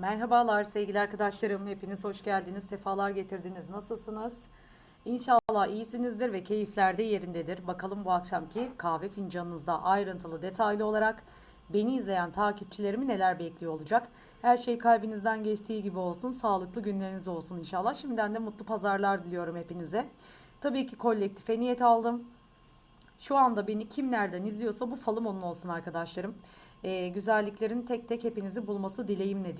Merhabalar sevgili arkadaşlarım. Hepiniz hoş geldiniz. Sefalar getirdiniz. Nasılsınız? İnşallah iyisinizdir ve keyifler de yerindedir. Bakalım bu akşamki kahve fincanınızda ayrıntılı detaylı olarak beni izleyen takipçilerimi neler bekliyor olacak. Her şey kalbinizden geçtiği gibi olsun. Sağlıklı günleriniz olsun inşallah. Şimdiden de mutlu pazarlar diliyorum hepinize. Tabii ki kolektife niyet aldım. Şu anda beni kim nereden izliyorsa bu falım onun olsun arkadaşlarım. Ee, güzelliklerin tek tek hepinizi bulması dileğimle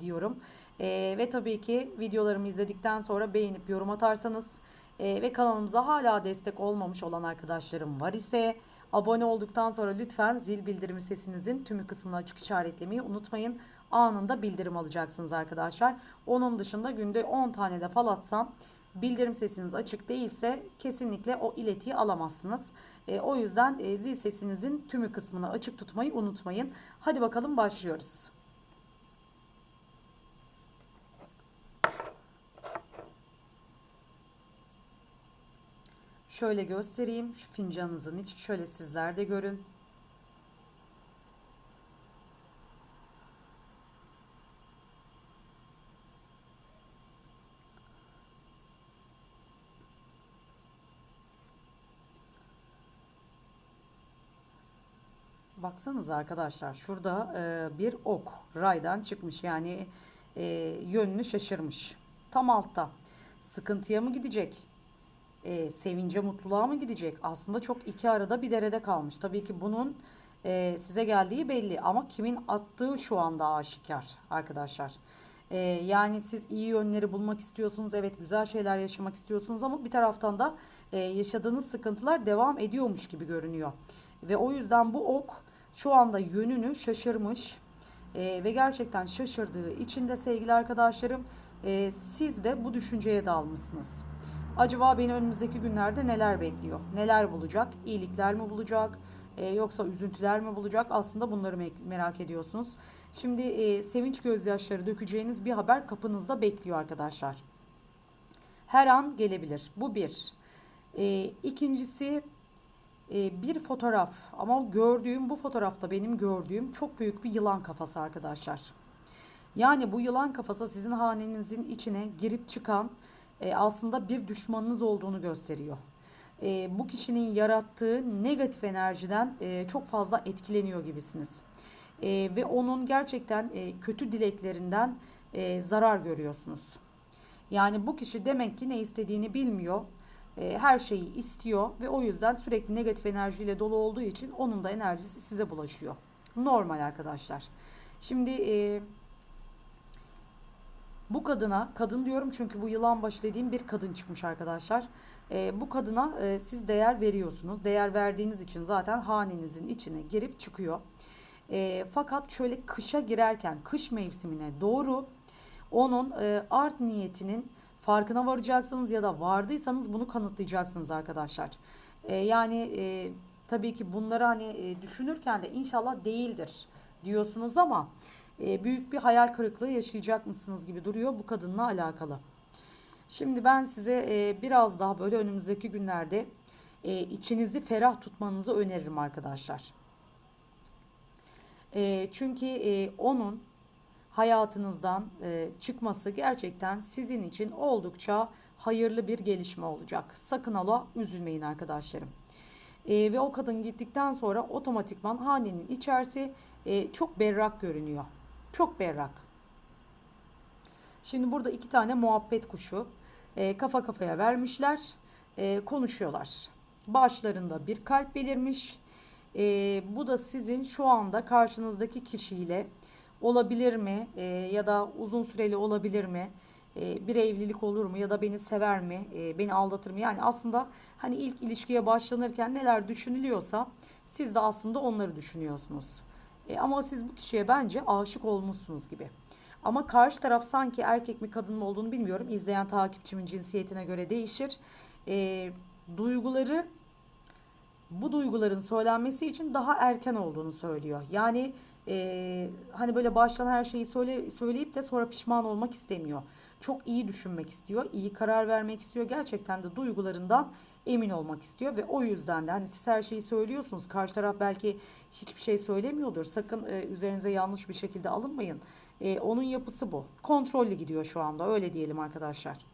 diyorum. Ee, ve tabii ki videolarımı izledikten sonra beğenip yorum atarsanız e, ve kanalımıza hala destek olmamış olan arkadaşlarım var ise abone olduktan sonra lütfen zil bildirimi sesinizin tümü kısmını açık işaretlemeyi unutmayın. Anında bildirim alacaksınız arkadaşlar. Onun dışında günde 10 tane de fal atsam bildirim sesiniz açık değilse kesinlikle o iletiyi alamazsınız. E, o yüzden e, zil sesinizin tümü kısmını açık tutmayı unutmayın. Hadi bakalım başlıyoruz. Şöyle göstereyim şu fincanınızın içi şöyle sizler de görün. Baksanız arkadaşlar şurada e, bir ok raydan çıkmış yani e, yönünü şaşırmış. Tam altta sıkıntıya mı gidecek? E, sevince mutluluğa mı gidecek? Aslında çok iki arada bir derede kalmış. Tabii ki bunun e, size geldiği belli ama kimin attığı şu anda aşikar arkadaşlar. E, yani siz iyi yönleri bulmak istiyorsunuz. Evet güzel şeyler yaşamak istiyorsunuz ama bir taraftan da e, yaşadığınız sıkıntılar devam ediyormuş gibi görünüyor. Ve o yüzden bu ok şu anda yönünü şaşırmış e, ve gerçekten şaşırdığı için de sevgili arkadaşlarım e, siz de bu düşünceye dalmışsınız. Acaba beni önümüzdeki günlerde neler bekliyor? Neler bulacak? İyilikler mi bulacak? E, yoksa üzüntüler mi bulacak? Aslında bunları me- merak ediyorsunuz. Şimdi e, sevinç gözyaşları dökeceğiniz bir haber kapınızda bekliyor arkadaşlar. Her an gelebilir. Bu bir. E, ikincisi e, bir fotoğraf ama gördüğüm bu fotoğrafta benim gördüğüm çok büyük bir yılan kafası arkadaşlar. Yani bu yılan kafası sizin hanenizin içine girip çıkan e, aslında bir düşmanınız olduğunu gösteriyor. E, bu kişinin yarattığı negatif enerjiden e, çok fazla etkileniyor gibisiniz. E, ve onun gerçekten e, kötü dileklerinden e, zarar görüyorsunuz. Yani bu kişi demek ki ne istediğini bilmiyor. E, her şeyi istiyor ve o yüzden sürekli negatif enerjiyle dolu olduğu için onun da enerjisi size bulaşıyor. Normal arkadaşlar. Şimdi e, bu kadına, kadın diyorum çünkü bu yılan başı dediğim bir kadın çıkmış arkadaşlar. E, bu kadına e, siz değer veriyorsunuz. Değer verdiğiniz için zaten hanenizin içine girip çıkıyor. E, fakat şöyle kışa girerken, kış mevsimine doğru onun e, art niyetinin farkına varacaksınız ya da vardıysanız bunu kanıtlayacaksınız arkadaşlar. E, yani e, tabii ki bunları hani e, düşünürken de inşallah değildir diyorsunuz ama e, büyük bir hayal kırıklığı yaşayacak mısınız gibi duruyor bu kadınla alakalı. Şimdi ben size e, biraz daha böyle önümüzdeki günlerde e, içinizi ferah tutmanızı öneririm arkadaşlar. E, çünkü e, onun hayatınızdan e, çıkması gerçekten sizin için oldukça hayırlı bir gelişme olacak. Sakın ola üzülmeyin arkadaşlarım. E, ve o kadın gittikten sonra otomatikman hanenin içerisi e, çok berrak görünüyor. Çok berrak. Şimdi burada iki tane muhabbet kuşu e, kafa kafaya vermişler, e, konuşuyorlar. Başlarında bir kalp belirmiş. E, bu da sizin şu anda karşınızdaki kişiyle olabilir mi E, ya da uzun süreli olabilir mi? E, bir evlilik olur mu ya da beni sever mi? E, beni aldatır mı? Yani aslında hani ilk ilişkiye başlanırken neler düşünülüyorsa siz de aslında onları düşünüyorsunuz. E, ama siz bu kişiye bence aşık olmuşsunuz gibi. Ama karşı taraf sanki erkek mi kadın mı olduğunu bilmiyorum. İzleyen takipçimin cinsiyetine göre değişir. E, duyguları bu duyguların söylenmesi için daha erken olduğunu söylüyor. Yani e, hani böyle baştan her şeyi söyle, söyleyip de sonra pişman olmak istemiyor. çok iyi düşünmek istiyor, iyi karar vermek istiyor. Gerçekten de duygularından emin olmak istiyor ve o yüzden de hani siz her şeyi söylüyorsunuz. Karşı taraf belki hiçbir şey söylemiyordur. Sakın e, üzerinize yanlış bir şekilde alınmayın. E, onun yapısı bu. Kontrollü gidiyor şu anda. Öyle diyelim arkadaşlar.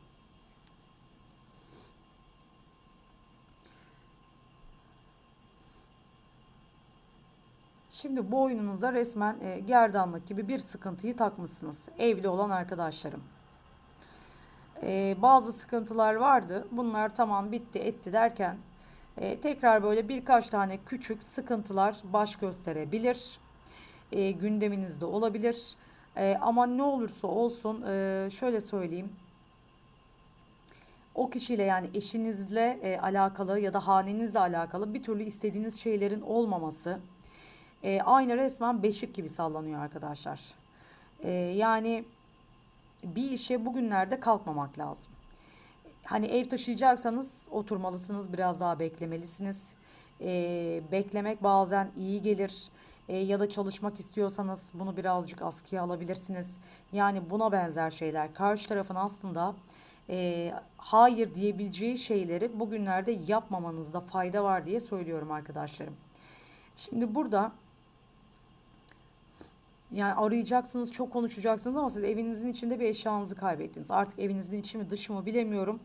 Şimdi boynunuza resmen e, gerdanlık gibi bir sıkıntıyı takmışsınız. Evli olan arkadaşlarım. E, bazı sıkıntılar vardı. Bunlar tamam bitti etti derken e, tekrar böyle birkaç tane küçük sıkıntılar baş gösterebilir. E, gündeminizde olabilir. E, ama ne olursa olsun e, şöyle söyleyeyim. O kişiyle yani eşinizle e, alakalı ya da hanenizle alakalı bir türlü istediğiniz şeylerin olmaması e, aynı resmen beşik gibi sallanıyor arkadaşlar. E, yani bir işe bugünlerde kalkmamak lazım. Hani ev taşıyacaksanız oturmalısınız, biraz daha beklemelisiniz. E, beklemek bazen iyi gelir. E, ya da çalışmak istiyorsanız bunu birazcık askıya alabilirsiniz. Yani buna benzer şeyler. Karşı tarafın aslında e, hayır diyebileceği şeyleri bugünlerde yapmamanızda fayda var diye söylüyorum arkadaşlarım. Şimdi burada yani arayacaksınız, çok konuşacaksınız ama siz evinizin içinde bir eşyanızı kaybettiniz. Artık evinizin içi mi dışı mı bilemiyorum.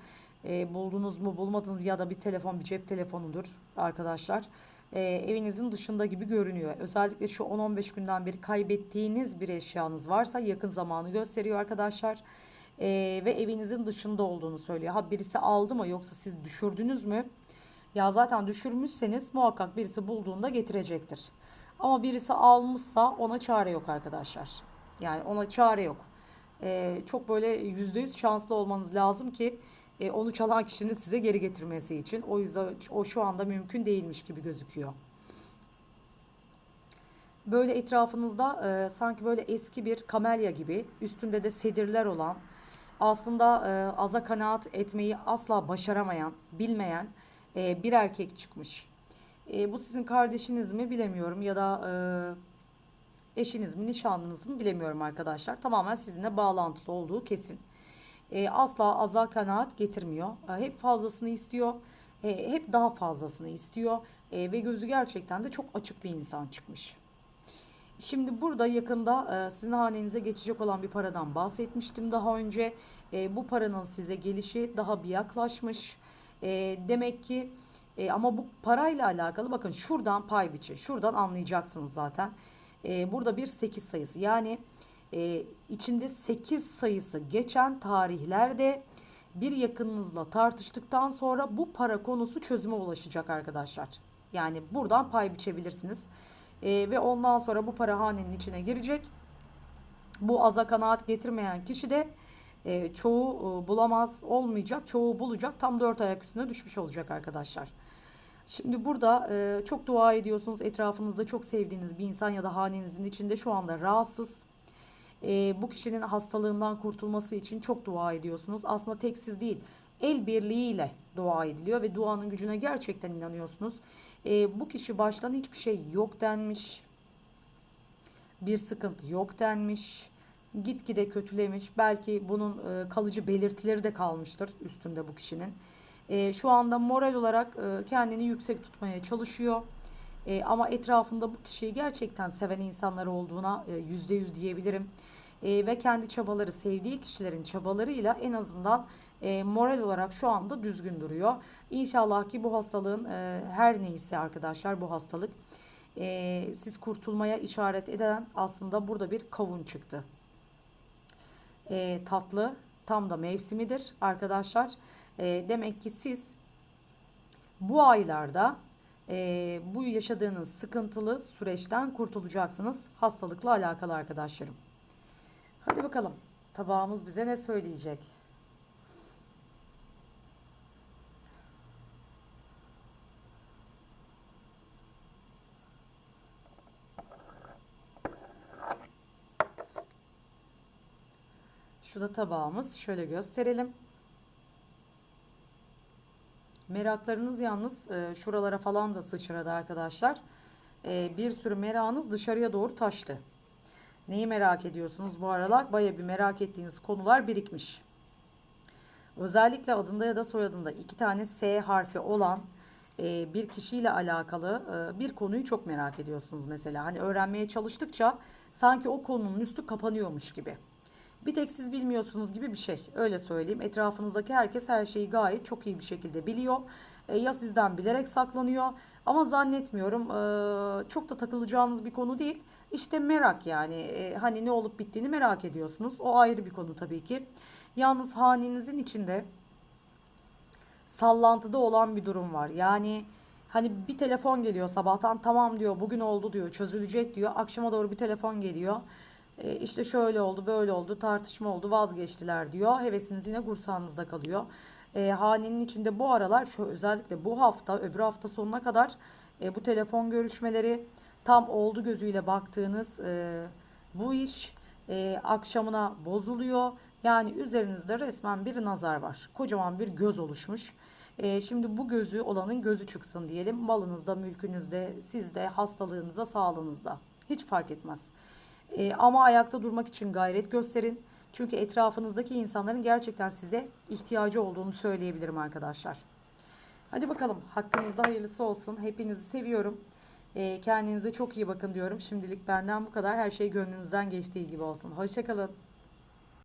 E, buldunuz mu bulmadınız mı ya da bir telefon bir cep telefonudur arkadaşlar. E, evinizin dışında gibi görünüyor. Özellikle şu 10-15 günden beri kaybettiğiniz bir eşyanız varsa yakın zamanı gösteriyor arkadaşlar. E, ve evinizin dışında olduğunu söylüyor. Ha birisi aldı mı yoksa siz düşürdünüz mü? Ya zaten düşürmüşseniz muhakkak birisi bulduğunda getirecektir. Ama birisi almışsa ona çare yok arkadaşlar. Yani ona çare yok. Ee, çok böyle yüzde yüz şanslı olmanız lazım ki e, onu çalan kişinin size geri getirmesi için. O yüzden o şu anda mümkün değilmiş gibi gözüküyor. Böyle etrafınızda e, sanki böyle eski bir kamelya gibi üstünde de sedirler olan aslında e, aza kanaat etmeyi asla başaramayan, bilmeyen e, bir erkek çıkmış. E, bu sizin kardeşiniz mi bilemiyorum ya da e, eşiniz mi, nişanlınız mı bilemiyorum arkadaşlar. Tamamen sizinle bağlantılı olduğu kesin. E, asla aza kanaat getirmiyor. E, hep fazlasını istiyor. E, hep daha fazlasını istiyor. E, ve gözü gerçekten de çok açık bir insan çıkmış. Şimdi burada yakında e, sizin hanenize geçecek olan bir paradan bahsetmiştim daha önce. E, bu paranın size gelişi daha bir yaklaşmış. E, demek ki e, ama bu parayla alakalı bakın şuradan pay biçi. Şuradan anlayacaksınız zaten. E, burada bir 8 sayısı. Yani e, içinde 8 sayısı geçen tarihlerde bir yakınınızla tartıştıktan sonra bu para konusu çözüme ulaşacak arkadaşlar. Yani buradan pay biçebilirsiniz. E, ve ondan sonra bu para hanenin içine girecek. Bu aza kanaat getirmeyen kişi de e, çoğu e, bulamaz olmayacak. Çoğu bulacak. Tam dört ayak üstüne düşmüş olacak arkadaşlar. Şimdi burada e, çok dua ediyorsunuz. Etrafınızda çok sevdiğiniz bir insan ya da hanenizin içinde şu anda rahatsız. E, bu kişinin hastalığından kurtulması için çok dua ediyorsunuz. Aslında tek siz değil. El birliğiyle dua ediliyor ve duanın gücüne gerçekten inanıyorsunuz. E, bu kişi baştan hiçbir şey yok denmiş. Bir sıkıntı yok denmiş. Gitgide kötülemiş. Belki bunun e, kalıcı belirtileri de kalmıştır üstünde bu kişinin. E, şu anda moral olarak e, kendini yüksek tutmaya çalışıyor. E, ama etrafında bu kişiyi gerçekten seven insanlar olduğuna e, yüzde yüz diyebilirim. E, ve kendi çabaları, sevdiği kişilerin çabalarıyla en azından e, moral olarak şu anda düzgün duruyor. İnşallah ki bu hastalığın e, her neyse arkadaşlar bu hastalık e, siz kurtulmaya işaret eden aslında burada bir kavun çıktı. E, tatlı tam da mevsimidir arkadaşlar. E, demek ki siz bu aylarda e, bu yaşadığınız sıkıntılı süreçten kurtulacaksınız hastalıkla alakalı arkadaşlarım. Hadi bakalım tabağımız bize ne söyleyecek? Şu da tabağımız. Şöyle gösterelim. Meraklarınız yalnız e, şuralara falan da sıçradı arkadaşlar. E, bir sürü merakınız dışarıya doğru taştı. Neyi merak ediyorsunuz bu aralar? Baya bir merak ettiğiniz konular birikmiş. Özellikle adında ya da soyadında iki tane S harfi olan e, bir kişiyle alakalı e, bir konuyu çok merak ediyorsunuz mesela. Hani öğrenmeye çalıştıkça sanki o konunun üstü kapanıyormuş gibi. Bir tek siz bilmiyorsunuz gibi bir şey. Öyle söyleyeyim. Etrafınızdaki herkes her şeyi gayet çok iyi bir şekilde biliyor. E, ya sizden bilerek saklanıyor. Ama zannetmiyorum e, çok da takılacağınız bir konu değil. İşte merak yani. E, hani ne olup bittiğini merak ediyorsunuz. O ayrı bir konu tabii ki. Yalnız hanenizin içinde sallantıda olan bir durum var. Yani hani bir telefon geliyor sabahtan tamam diyor bugün oldu diyor çözülecek diyor. Akşama doğru bir telefon geliyor. E, işte şöyle oldu böyle oldu tartışma oldu vazgeçtiler diyor. Hevesiniz yine kursağınızda kalıyor. E, hanenin içinde bu aralar şu özellikle bu hafta öbür hafta sonuna kadar e, bu telefon görüşmeleri tam oldu gözüyle baktığınız e, bu iş e, akşamına bozuluyor. Yani üzerinizde resmen bir nazar var. Kocaman bir göz oluşmuş. E, şimdi bu gözü olanın gözü çıksın diyelim. Malınızda, mülkünüzde, sizde, hastalığınızda, sağlığınızda. Hiç fark etmez. E, ama ayakta durmak için gayret gösterin. Çünkü etrafınızdaki insanların gerçekten size ihtiyacı olduğunu söyleyebilirim arkadaşlar. Hadi bakalım hakkınızda hayırlısı olsun. Hepinizi seviyorum. E, kendinize çok iyi bakın diyorum. Şimdilik benden bu kadar. Her şey gönlünüzden geçtiği gibi olsun. Hoşçakalın.